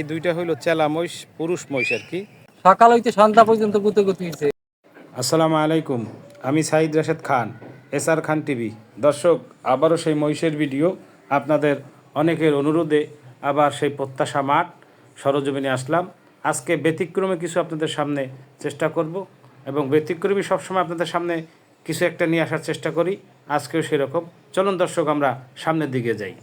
এই দুইটা হইল চেলা মহিষ পুরুষ মহিষ আর কি। সকাল হইতে সন্ধ্যা পর্যন্ত গুতে গুতে হইছে। আসসালামু আলাইকুম আমি Saeed Rashed Khan S R Khan TV. দর্শক আবারও সেই মহিষের ভিডিও আপনাদের অনেকের অনুরোধে আবার সেই প্রত্যাশা মাঠ সরজমিনে আসলাম। আজকে ব্যতিক্রমে কিছু আপনাদের সামনে চেষ্টা করব এবং ব্যতিক্রমী সবসময় আপনাদের সামনে কিছু একটা নিয়ে আসার চেষ্টা করি। আজকেও সেরকম। চলুন দর্শক আমরা সামনের দিকে যাই।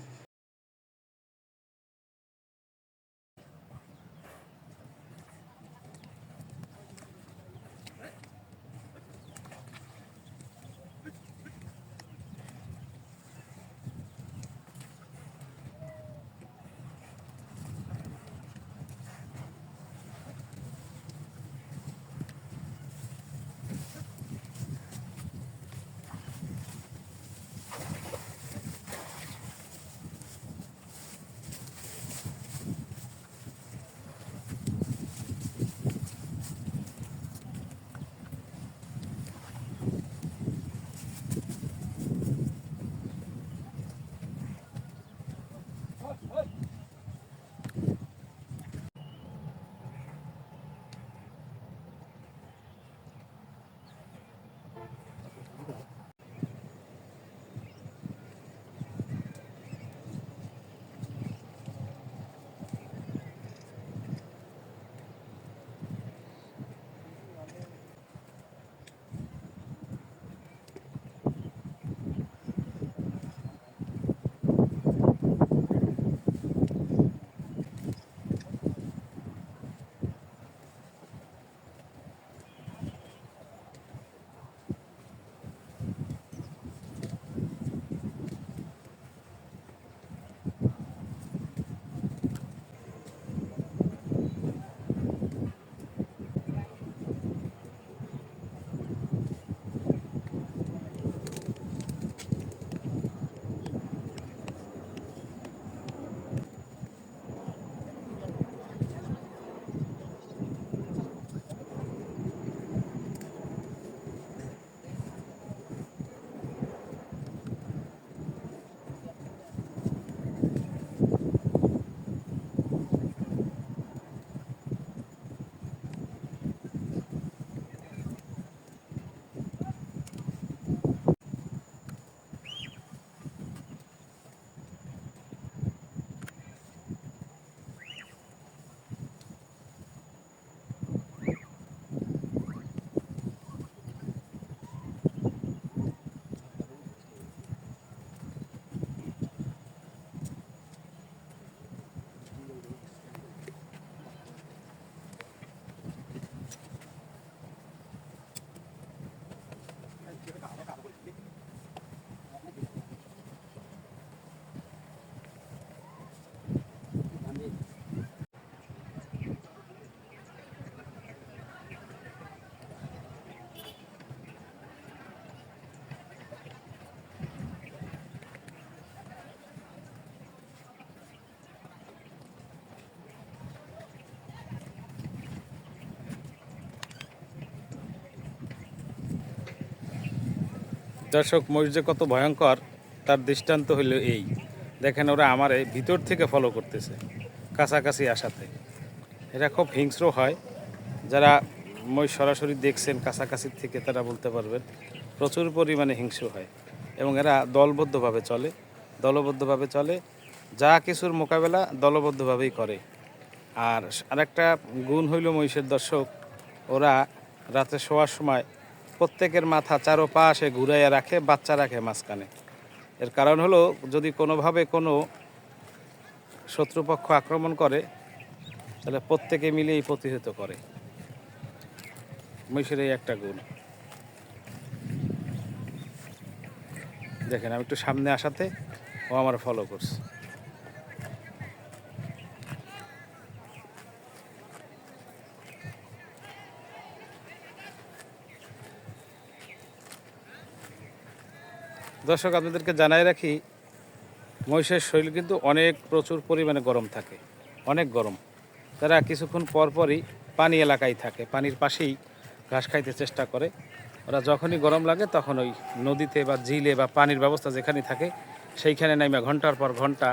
দর্শক মহিষ যে কত ভয়ঙ্কর, তার দৃষ্টান্ত হইল এই। দেখেন, ওরা আমারে ভিতর থেকে ফলো করতেছে, কাছাকাছি আসাতে। এটা খুব হিংস্র হয়। যারা মহিষ সরাসরি দেখছেন, কাছাকাছি থেকে তারা বলতে পারবেন, প্রচুর পরিমাণে হিংস্র হয় এবং এরা দলবদ্ধভাবে চলে দলবদ্ধভাবে চলে। যা কিছুর মোকাবেলা দলবদ্ধভাবেই করে। আর আরেকটা গুণ হইল মহিষের দর্শক, ওরা রাতে শোয়ার সময় প্রত্যেকের মাথা চারোপাশে ঘুরাইয়া রাখে, বাচ্চা রাখে মাঝখানে। এর কারণ হলো, যদি কোনোভাবে কোনো শত্রুপক্ষ আক্রমণ করে, তাহলে প্রত্যেকে মিলেই প্রতিহত করে। মহিষের এই একটা গুণ। দেখেন, আমি একটু সামনে আসাতে ও আমার ফলো করছে। দর্শক, আপনাদেরকে জানাই রাখি, মহিষের শরীর কিন্তু অনেক প্রচুর পরিমাণে গরম থাকে, অনেক গরম। তারা কিছুক্ষণ পর পরই পানি এলাকায় থাকে, পানির পাশেই ঘাস খাইতে চেষ্টা করে। ওরা যখনই গরম লাগে তখন ওই নদীতে বা ঝিলে বা পানির ব্যবস্থা যেখানে থাকে, সেইখানে নাইমা ঘণ্টার পর ঘণ্টা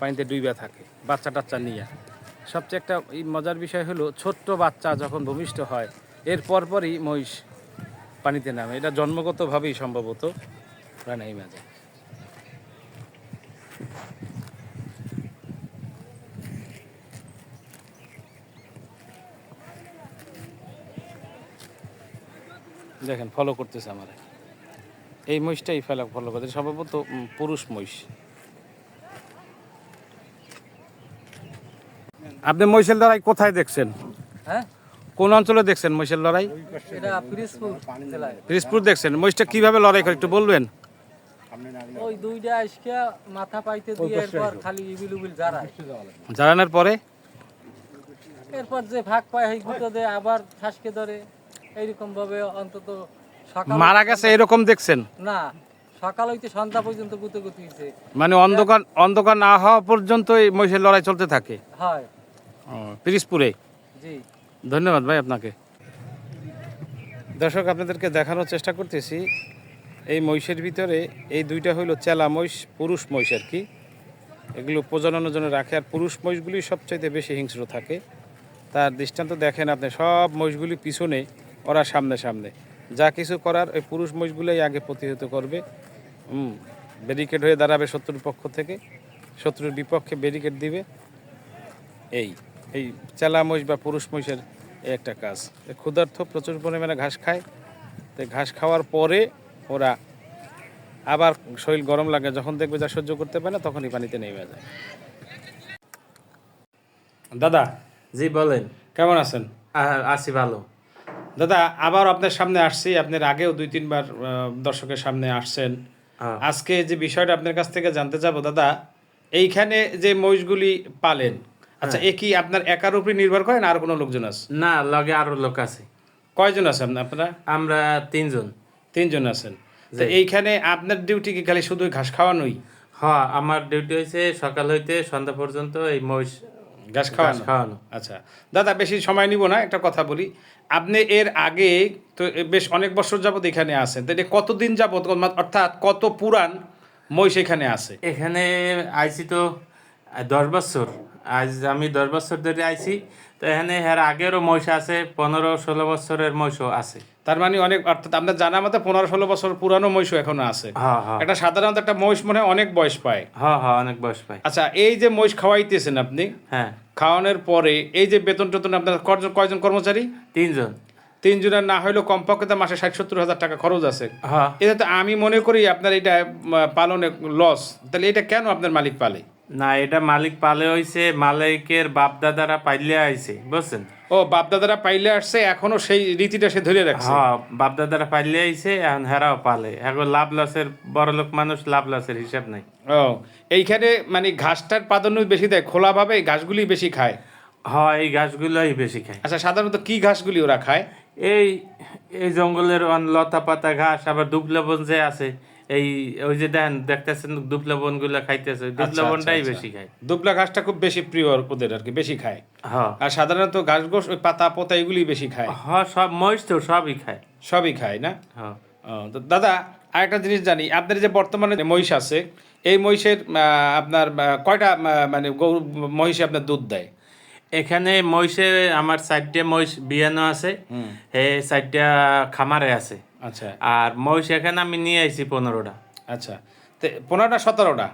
পানিতে ডুইবা থাকে বাচ্চা টাচ্চা নিয়ে। সবচেয়ে একটা এই মজার বিষয় হলো, ছোট্ট বাচ্চা যখন ভূমিষ্ঠ হয়, এর পরপরই মহিষ পানিতে নামে। এটা জন্মগতভাবেই সম্ভবত। দেখেন ফলো করতেছে আমার। এই মহিষটাই ফেলা ফলো করতে সম্ভবত পুরুষ মহিষ। আপনি মহিষের লড়াই কোথায় দেখছেন? হ্যাঁ? কোন অঞ্চলে দেখছেন মহিষের লড়াই? পিরিজপুর দেখছেন। মহিষটা কীভাবে লড়াই করে একটু বলবেন? ওই দুইটা আজকে মাথা পাইতে দিয়ে এরপর খালি ইবিল উবিল জারায় জানানোর পরে? এরপর যে ভাগ পায় সেই গুঁতো দেয় আবার ঠাসকে ধরে। এইরকম ভাবে অন্তত সকাল মারা গেছে এরকম দেখছেন? না সকাল হইতে সন্ধ্যা পর্যন্ত গুঁতো গুঁতো হইছে। মানে অন্ধকার অন্ধকার না হওয়া পর্যন্ত এই মহিষের লড়াই চলতে থাকে? হয়। পিরিজপুরে জি। ধন্যবাদ ভাই আপনাকে। দর্শক আপনাদেরকে দেখানোর চেষ্টা করতেছি। এই মহিষের ভিতরে এই দুইটা হইল চেলা মহিষ, পুরুষ মহিষ আর কি। এগুলো প্রজননের জন্য রাখে আর পুরুষ মহিষগুলি সবচাইতে বেশি হিংস্র থাকে। তার দৃষ্টান্ত দেখেন আপনি, সব মহিষগুলি পিছনে, ওরা সামনে সামনে। যা কিছু করার ওই পুরুষ মহিষগুলোই আগে প্রতিহত করবে। হুম ব্যারিকেড হয়ে দাঁড়াবে শত্রুর পক্ষ থেকে। শত্রুর বিপক্ষে ব্যারিকেড দিবে। এই এই চেলা মহিষ বা পুরুষ মহিষের একটা কাজ। ক্ষুধার্থ প্রচুর পরিমাণে ঘাস খায়। তো ঘাস খাওয়ার পরে ওরা আবার শরীর গরম লাগে যখন দেখবে যা সহ্য করতে পারে না তখনই পানিতে নেমে যায়। দাদা। জি বলেন। কেমন আছেন? আ- আছি ভালো। দাদা আবার আপনার সামনে আসছি। আপনার আগেও দুই তিনবার দর্শকের সামনে আসছেন। হ্যাঁ। আজকে যে বিষয়টা আপনার কাছ থেকে জানতে যাব দাদা এইখানে যে মহিষগুলি পালেন আচ্ছা এ কি আপনার একার উপরে নির্ভর করেন আর কোনো লোকজন আছে? না লগে আরও লোক আছে। কয়জন আছেন আপনারা? আমরা তিনজন। তিনজন আছেন। তো এইখানে আপনার ডিউটি কি খালি শুধু ঘাস খাওয়ানোই? হ্যাঁ আমার ডিউটি হয়েছে সকাল হইতে সন্ধ্যা পর্যন্ত এই মহিষ ঘাস খাওয়ানো? খাওয়ানো। আচ্ছা। দাদা বেশি সময় নিব না একটা কথা বলি। আপনি এর আগে তো বেশ অনেক বছর যাবত এখানে আছেন তাহলে কতদিন যাবত অর্থাৎ কত পুরান মহিষ এখানে আছে? এখানে আইছি তো দশ বছর। আজ আমি দশ বছর ধরে আইছি তো এখানে এর আগেরও মহিষ আছে পনেরো ষোলো বছরের মহিষও আছে। তার মানে অনেক অর্থাৎ আপনার জানা মতে পনেরো ষোলো বছর পুরানো মহিষও এখনও আছে। হ্যাঁ হ্যাঁ। একটা সাধারণত একটা মহিষ মনে অনেক বয়স পায়। হ্যাঁ হ্যাঁ অনেক বয়স পাই আচ্ছা এই যে মহিষ খাওয়াইতেছেন আপনি হ্যাঁ। খাওয়ানোর পরে এই যে বেতন টেতন আপনার কয়জন কয়জন কর্মচারী? তিনজন। তিনজনের না হলেও কমপক্ষে তো মাসে ষাট সত্তর হাজার টাকা খরচ আছে। এটা তো আমি মনে করি আপনার এটা পালনে লস তাহলে এটা কেন আপনার মালিক পালে? না এটা মালিক পালে হইছে মালিকের বাপ দাদারা পাইলে আইছে বুঝছেন? ও বাপদাদারা পাইলে আসছে এখনও সেই রীতিটা সে ধরে রাখছে। হ্যাঁ বাপ দাদারা পাইলে আইছে এখন হেরাও পালে। এখন লাভ লসের বড় লোক মানুষ লাভ লসের হিসাব নাই। ও এইখানে মানে ঘাসটার প্রাধান্য বেশি দেয় খোলাভাবে ঘাসগুলি বেশি খায়? হয় এই গাছগুলোই বেশি খায়। আচ্ছা সাধারণত কি ঘাসগুলি ওরা খায়? এই এই জঙ্গলের অন লতা পাতা ঘাস আবার দুবলবন যে আছে এই ওই যে দেখেন দেখতেছেন দুবলবনগুলা খাইতেছে ওই দুবলবনটাই আচ্ছা, বেশি খায়। দুবলা ঘাসটা খুব বেশি প্রিয় ওদের আর কি বেশি খায়। হ্যাঁ আর সাধারণত ঘাস গোস ওই পাতা পোতা এগুলি বেশি খায়। হ্যাঁ সব মহিষ তো সবই খায়। সবই খায় না? হ্যাঁ তো দাদা আরেকটা জিনিস জানি আপনার যে বর্তমানে মহিষ আছে এই মহিষের আপনার কয়টা মানে গরু মহিষে আপনার দুধ দেয়? এখানে মহিষে আমার চারটে মহিষ বিয়ানো আছে। এই চারটা খামারে আছে। আচ্ছা। আর মহিষ এখানে আমি নিয়ে আইছি পনেরোটা। আচ্ছা। পনেরোটা সতেরোটা?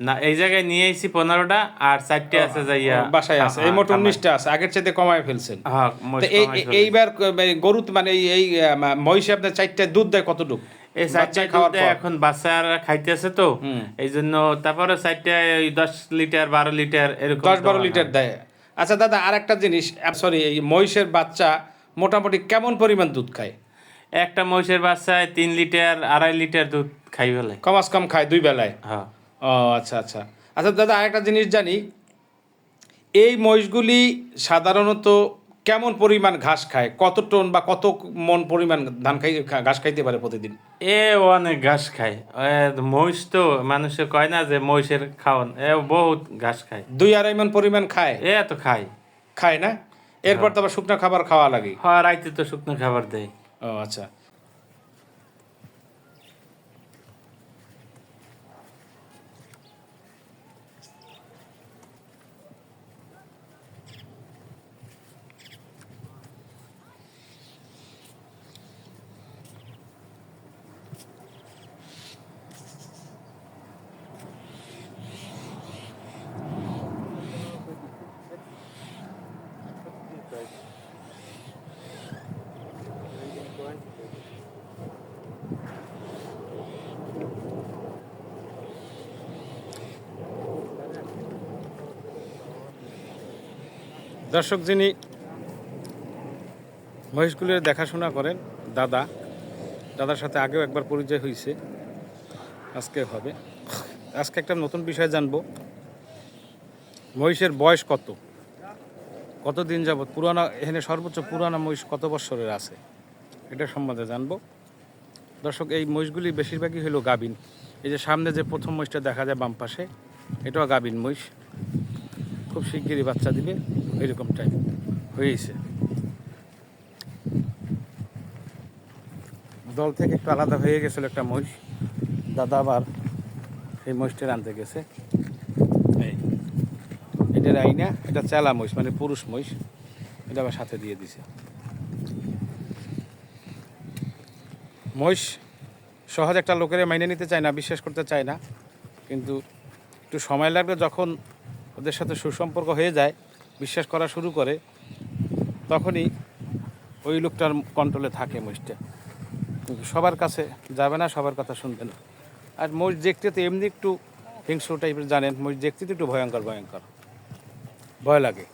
না এই জায়গায় নিয়ে আইছি পনেরোটা আর চারটে আছে যাইয়া বাসায় আছে। এই মোট উনিশটা আছে। আগের চাইতে কমায় ফেলছেন। হ্যাঁ। এইবার গরু মানে এই মহিষে আপনার চারটে দুধ দেয় কতটুকু? এই চারটে খাওয়ার এখন বাচ্চারা খাইতেছে তো। এই জন্য তারপরে চারটে ওই দশ লিটার বারো লিটার এরকম দশ বারো লিটার দেয়। আচ্ছা দাদা আর একটা জিনিস সরি এই মহিষের বাচ্চা মোটামুটি কেমন পরিমাণ দুধ খায়। একটা মহিষের বাচ্চায় তিন লিটার আড়াই লিটার দুধ খাই ফেলে কমাস কম খায় দুই বেলায়? হ্যাঁ ও আচ্ছা আচ্ছা। আচ্ছা দাদা আরেকটা জিনিস জানি। এই মহিষগুলি সাধারণত কেমন পরিমাণ ঘাস খায়? কত টন বা কত মন পরিমাণ ধান খাই ঘাস খাইতে পারে প্রতিদিন? এ অনেক ঘাস খায়। এ মহিষ তো মানুষে কয় না যে মহিষের খাওয়ান এ বহুত ঘাস খায়। দুই আড়াই মন পরিমাণ খায়? এ তো খায়। খায় না? এরপর তো আবার শুকনো খাবার খাওয়া লাগে। হ্যাঁ রাইতে তো শুকনো খাবার দেয়। ও আচ্ছা। দর্শক যিনি মহিষগুলির দেখাশোনা করেন, দাদা, দাদার সাথে আগেও একবার পরিচয় হয়েছে আজকে হবে। আজকে একটা নতুন বিষয় জানব। মহিষের বয়স কত? কত দিন যাবত পুরানা, এখানে সর্বোচ্চ পুরানা মহিষ কত বৎসরের আছে? এটা সম্বন্ধে জানব। দর্শক, এই মহিষগুলি বেশিরভাগই হলো গাবিন। এই যে সামনে যে প্রথম মহিষটা দেখা যায় বাম পাশে, এটাও গাবিন মহিষ। খুব শিগগিরই বাচ্চা দিবে। এরকম টাইম হয়েছে। দল থেকে একটু আলাদা হয়ে গেছিল একটা মহিষ। দাদা আবার এই মহিষটা আনতে গেছে। এটার আইনা, এটা চেলা মহিষ মানে পুরুষ মহিষ। এটা আবার সাথে দিয়ে দিছে। মহিষ সহজ একটা লোকের মাইনে নিতে চায় না, বিশ্বাস করতে চায় না। কিন্তু একটু সময় লাগবে যখন ওদের সাথে সুসম্পর্ক হয়ে যায় বিশ্বাস করা শুরু করে, তখনই ওই লোকটার কন্ট্রোলে থাকে মহিষটা। সবার কাছে যাবে না, সবার কথা শুনবে না। আর মহিষ দেখতে তো এমনি একটু হিংস্র টাইপের, জানেন? মহিষ দেখতে তো একটু ভয়ঙ্কর ভয়ঙ্কর। ভয় লাগে।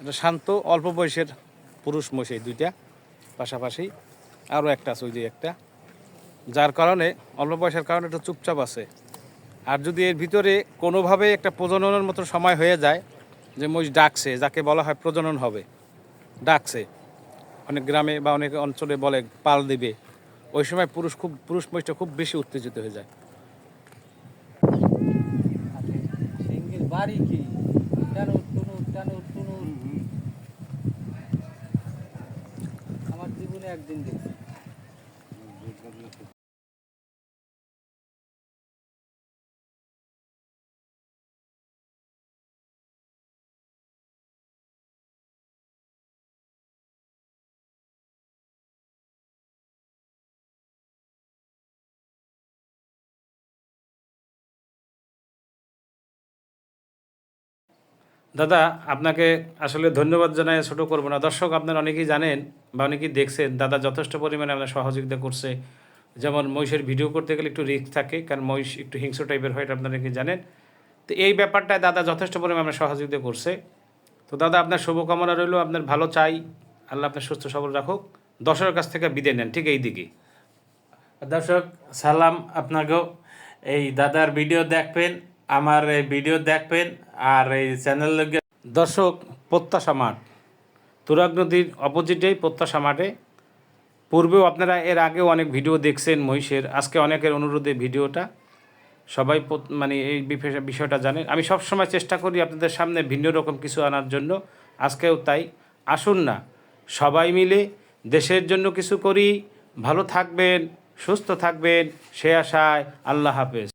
এটা শান্ত, অল্প বয়সের পুরুষ মহিষ এই দুইটা। পাশাপাশি আরও একটা আছে, ওই যে একটা। যার কারণে, অল্প বয়সের কারণে একটু চুপচাপ আছে। আর যদি এর ভিতরে কোনোভাবে একটা প্রজননের মতো সময় হয়ে যায়, যে মহিষ ডাকছে, যাকে বলা হয় প্রজনন হবে, ডাকছে, অনেক গ্রামে বা অনেক অঞ্চলে বলে পাল দিবে, ওই সময় পুরুষ খুব, পুরুষ মহিষটা খুব বেশি উত্তেজিত হয়ে যায়। সিংহের বাড়ি কি? আমার জীবনে একদিন দেখছি। দাদা, আপনাকে আসলে ধন্যবাদ জানাই, ছোটো করব না। দর্শক, আপনারা অনেকেই জানেন বা অনেকেই দেখছেন, দাদা যথেষ্ট পরিমাণে আপনার সহযোগিতা করছে। যেমন মহিষের ভিডিও করতে গেলে একটু রিস্ক থাকে, কারণ মহিষ একটু হিংস্র টাইপের হয়, এটা আপনারা কি জানেন। তো এই ব্যাপারটায় দাদা যথেষ্ট পরিমাণে সহযোগিতা করছে। তো দাদা, আপনার শুভকামনা রইল, আপনার ভালো চাই। আল্লাহ আপনার সুস্থ সবল রাখুক। দর্শকের কাছ থেকে বিদায় নেন, ঠিক এই দিকে। দর্শক, সালাম আপনাকেও। এই দাদার ভিডিও দেখবেন, আমার এই ভিডিও দেখবেন। আর এই চ্যানেল দর্শক, প্রত্যাশা মাঠ। তুরাগ নদীর অপোজিটেই প্রত্যাশা মাঠে। পূর্বেও আপনারা এর আগেও অনেক ভিডিও দেখছেন মহিষের। আজকে অনেকের অনুরোধে ভিডিওটা। সবাই মানে এই বিষয়- বিষয়টা জানেন। আমি সবসময় চেষ্টা করি আপনাদের সামনে ভিন্ন রকম কিছু আনার জন্য। আজকেও তাই। আসুন না। সবাই মিলে দেশের জন্য কিছু করি। ভালো থাকবেন, সুস্থ থাকবেন। সে আশায় আল্লাহ হাফেজ।